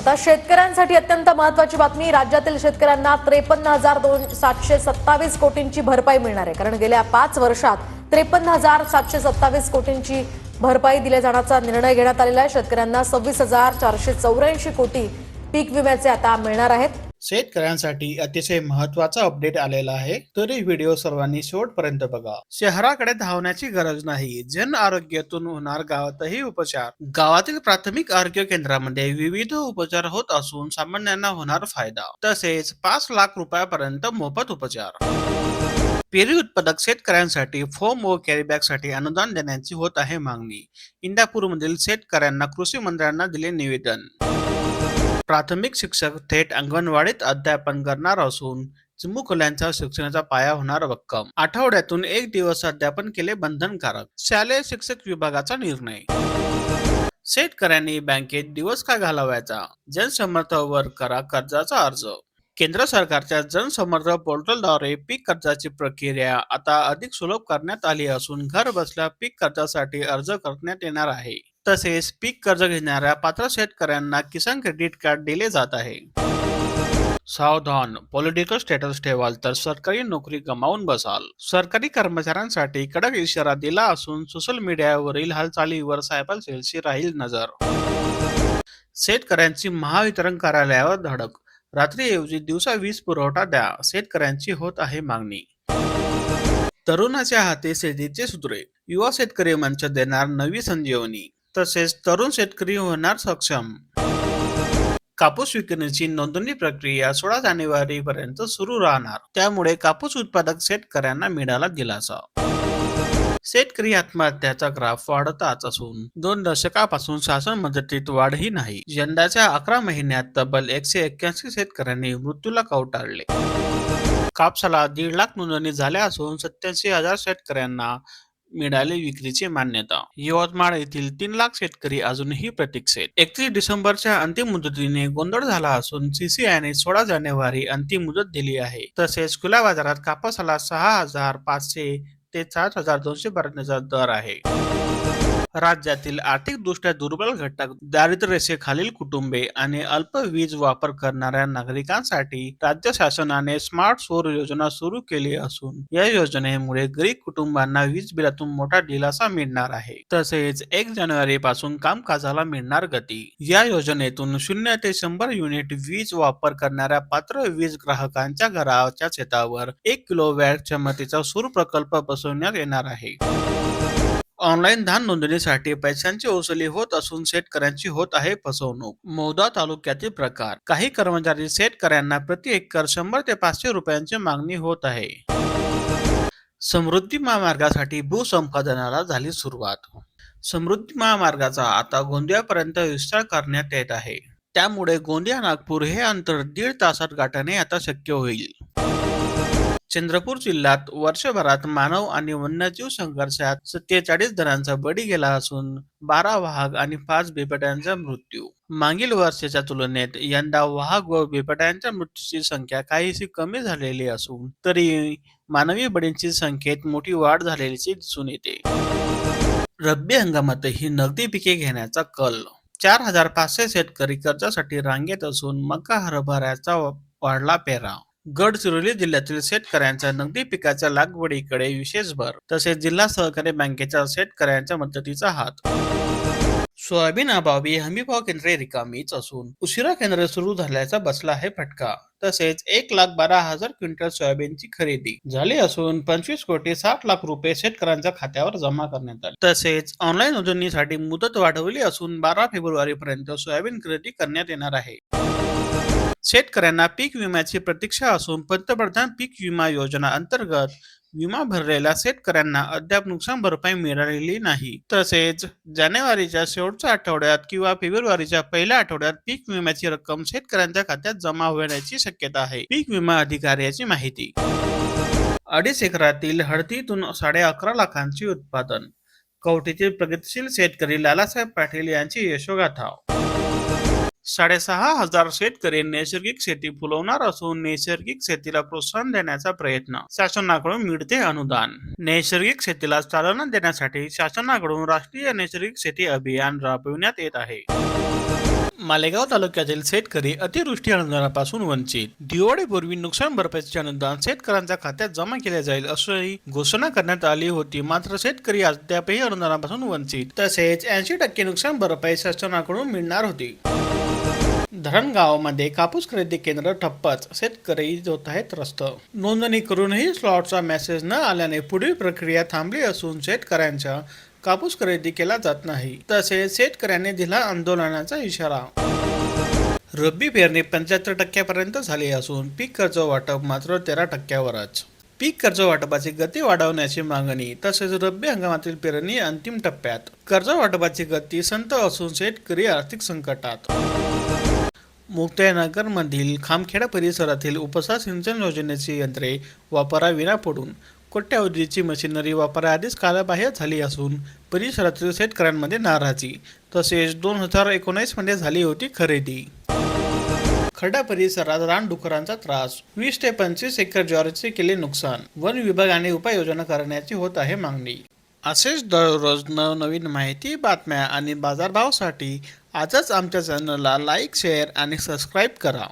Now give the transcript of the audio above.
आता शेतकऱ्यांसाठी अत्यंत महत्वाची बातमी. राज्यातील शेतकऱ्यांना त्रेपन्न हजार दोन सातशे सत्तावीस कोटींची भरपाई मिळणार आहे. कारण गेल्या पाच वर्षात त्रेपन्न हजार सातशे सत्तावीस कोटींची भरपाई दिल्या जाण्याचा निर्णय घेण्यात आलेला आहे. शेतकऱ्यांना सव्वीस हजार चारशे चौऱ्याऐंशी कोटी पीक विम्याचे आता मिळणार आहेत. शेतकऱ्यांसाठी अतिशय महत्त्वाचा अपडेट आलेला आहे. तरी व्हिडिओ सर्वांनी शेवटपर्यंत बघा. शहराकडे धावण्याची गरज नाही. जन आरोग्यातून होणार गावातही उपचार. गावातील प्राथमिक आरोग्य केंद्रामध्ये विविध उपचार होत असून सामान्यांना होणार फायदा. तसेच पाच लाख रुपयापर्यंत मोफत उपचार. पेरी उत्पादक शेतकऱ्यांसाठी फोम व कॅरीबॅगसाठी अनुदान देण्याची होत आहे मागणी. इंदापूरमधील शेतकऱ्यांना कृषी मंत्र्यांना दिले निवेदन. प्राथमिक शिक्षक थेट अंगणवाडीत अध्यापन करणार असून चिमुकल्यांच्या शिक्षणाचा पाया होणार भक्कम. आठवड्यातून एक दिवस अध्यापन केले बंधनकारक. शालेय शिक्षक विभागाचा निर्णय. शेतकऱ्यांनी बँकेत दिवस का घालवायचा? जनसमर्थवर करा कर्जाचा अर्ज. केंद्र सरकारच्या जनसमर्थ पोर्टलद्वारे पीक कर्जाची प्रक्रिया आता अधिक सुलभ करण्यात आली असून घर बसल्या पीक कर्जासाठी अर्ज करण्यात येणार आहे. तसेच पीक कर्ज घेणाऱ्या पात्र शेतकऱ्यांना किसान क्रेडिट कार्ड दिले जात आहे. सावधान. पॉलिटिकल स्टेटस ठेवाल तर सरकारी नोकरी गमावून बसाल. सरकारी कर्मचाऱ्यांसाठी कडक इशारा दिला असून सोशल मीडियावरील हालचालीवर सायबल सेलची राहील नजर. शेतकऱ्यांची महावितरण कार्यालयावर धडक. रात्रीऐवजी दिवसा वीज पुरवठा द्या शेतकऱ्यांची होत आहे मागणी. तरुणाच्या हाती शेतीचे सूत्रे युवा शेतकरी मंच देणार नवी संजीवनी. तसेच तरुण शेतकरी होणार सक्षम. कापूस विक्रीची नोंदणी प्रक्रिया सोळा जानेवारी पर्यंत सुरू राहणार. त्यामुळे कापूस उत्पादक शेतकऱ्यांना मिळाला दिलासा. शेतकरी आत्महत्याचा ग्राफ वाढतच असून दोन दशकापासून शासन मदतीत वाढही नाही. यंदाच्या अकरा महिन्यात तब्बल एकशे एक्क्याऐंशी शेतकऱ्यांनी मृत्यूला कवटाळले कापसाला दीड लाख नोंदणी झाल्या असून सत्याऐंशी हजार शेतकऱ्यांना मिळाली विक्रीची मान्यता. यवतमाळ येथील तीन लाख शेतकरी अजूनही प्रतीक्षेत. एकतीस डिसेंबरच्या अंतिम मुदतीने गोंधळ झाला असून सीसीआयने सोळा जानेवारी अंतिम मुदत दिली आहे. तसेच खुल्या बाजारात कापसाला सहा हजार पाचशे ते सात हजार दोनशे पर्यंतचा दर आहे. राज्यातील आर्थिकदृष्ट्या दुर्बल घटक दारिद्र्य रेषेखालील कुटुंबे आणि अल्प वीज वापर करणाऱ्या नागरिकांसाठी राज्य शासनाने स्मार्ट सौर योजना सुरू केली असून या योजनेमुळे गरीब कुटुंबांना वीज बिलातून मोठा दिलासा मिळणार आहे. तसेच एक जानेवारी पासून कामकाजाला मिळणार गती. या योजनेतून शून्य ते शंभर युनिट वीज वापर करणाऱ्या पात्र वीज ग्राहकांच्या घराच्या शेतावर एक किलो वॅट क्षमतेचा सूर प्रकल्प बसवण्यात येणार आहे. ऑनलाईन धान नोंदणीसाठी पैशांची वसुली होत असून शेतकऱ्यांची होत आहे फसवणूक. मौदा तालुक्यातील प्रकार. काही कर्मचारी शेतकऱ्यांना प्रति एकर शंभर ते पाचशे रुपयांची मागणी होत आहे. समृद्धी महामार्गासाठी भूसंपादनाला झाली सुरुवात. समृद्धी महामार्गाचा आता गोंदियापर्यंत विस्तार करण्यात येत आहे. त्यामुळे गोंदिया नागपूर हे अंतर दीड तासात गाठणे आता शक्य होईल. चंद्रपूर जिल्ह्यात वर्षभरात मानव आणि वन्यजीव संघर्षात सत्तेचाळीस जणांचा बळी गेला असून बारा वाघ आणि पाच बिबट्यांचा मृत्यू. मागील वर्षाच्या तुलनेत यंदा वाघ व बिबट्यांच्या मृत्यूची संख्या काहीशी कमी झालेली असून तरी मानवी बळींची संख्येत मोठी वाढ झालेली दिसून येते. रब्बी हंगामातही नगदी पिके घेण्याचा कल. चार हजार पाचशे शेतकरी कर्जासाठी रांगेत असून मका हरभऱ्याचा वाढला पेराव गडचिरोली जिल्ह्यातील शेतकऱ्यांच्या नगदी पिकाच्या लागवडीकडे विशेष भर तसेच जिल्हा सहकारी बँकेच्या शेतकऱ्यांच्या मदतीचा हात. सोयाबीन अभावी हमीभाव केंद्रे रिकामीच असून उशिरा केंद्र सुरू झाल्याचा बसला आहे फटका. तसेच एक लाख बारा हजार क्विंटल सोयाबीनची खरेदी झाली असून पंचवीस कोटी साठ लाख रुपये शेतकऱ्यांच्या खात्यावर जमा करण्यात आले. तसेच ऑनलाईन नोंदणीसाठी मुदत वाढवली असून बारा फेब्रुवारी पर्यंत सोयाबीन खरेदी करण्यात येणार आहे. शेतकऱ्यांना पीक विम्याची प्रतीक्षा असून पंतप्रधान पीक विमा योजना अंतर्गत विमा भरलेल्या शेतकऱ्यांना अद्याप नुकसान भरपाई मिळालेली नाही. तसेच जानेवारीच्या शेवटच्या आठवड्यात किंवा फेब्रुवारीच्या पहिल्या आठवड्यात पीक विम्याची रक्कम शेतकऱ्यांच्या खात्यात जमा होण्याची शक्यता आहे. पीक विमा अधिकाऱ्याची माहिती. अडीच एकरातील हळदीतून साडे अकरा लाखांची उत्पादन. कवटीतील प्रगतीशील शेतकरी लालासाहेब पाटील यांची यशोगाथा. साडेसहा हजार शेतकरी नैसर्गिक शेती फुलवणार असून नैसर्गिक शेतीला प्रोत्साहन देण्याचा प्रयत्न. शासनाकडून मिळते अनुदान. नैसर्गिक शेतीला चालना देण्यासाठी शासनाकडून राष्ट्रीय नैसर्गिक शेती अभियान राबविण्यात येत आहे. मालेगाव तालुक्यातील शेतकरी अतिवृष्टी अनुदानापासून वंचित. दिवाळीपूर्वी नुकसान भरपाईचे अनुदान शेतकऱ्यांच्या खात्यात जमा केले जाईल अशी घोषणा करण्यात आली होती. मात्र शेतकरी अद्यापही अनुदानापासून वंचित. तसेच ऐंशी टक्के नुकसान भरपाई शासनाकडून मिळणार होती. धरणगावमध्ये कापूस खरेदी केंद्र ठप्पच. शेतकरी होत आहेत रस्त नोंदणी करूनही स्लॉटचा मेसेज न आल्याने पुढील प्रक्रिया थांबली असून शेतकऱ्यांच्या कापूस खरेदी केला जात नाही. तसेच शेतकऱ्यांनी दिला आंदोलनाचा इशारा. रब्बी पेरणी पंच्याहत्तर टक्क्यापर्यंत झाली असून पीक कर्ज वाटप मात्र तेरा टक्क्यावरच. पीक कर्ज वाटपाची गती वाढवण्याची मागणी तसेच रब्बी हंगामातील पेरणी अंतिम टप्प्यात. कर्ज वाटपाची गती संत असून शेतकरी आर्थिक संकटात. मुक्ताईनगरमधील खामखेडा परिसरातील उपसा सिंचन योजनेची यंत्रे वापराविना पडून कोट्यावधीची मशिनरी वापराआधीच कालबाह्य झाली असून परिसरातील शेतकऱ्यांमध्ये नाराजी तसेच दोन हजार एकोणीसमध्ये झाली होती खरेदी. खड्डा परिसरात रानडुकरांचा त्रास वीस ते पंचवीस एकर ज्वारीचे केले नुकसान वन विभागाने उपाययोजना करण्याची होत आहे मागणी. असेच दररोज नवनवीन माहिती बातम्या आणि बाजारभावासाठी आजच आमच्या चॅनलला लाईक शेअर आणि सबस्क्राईब करा.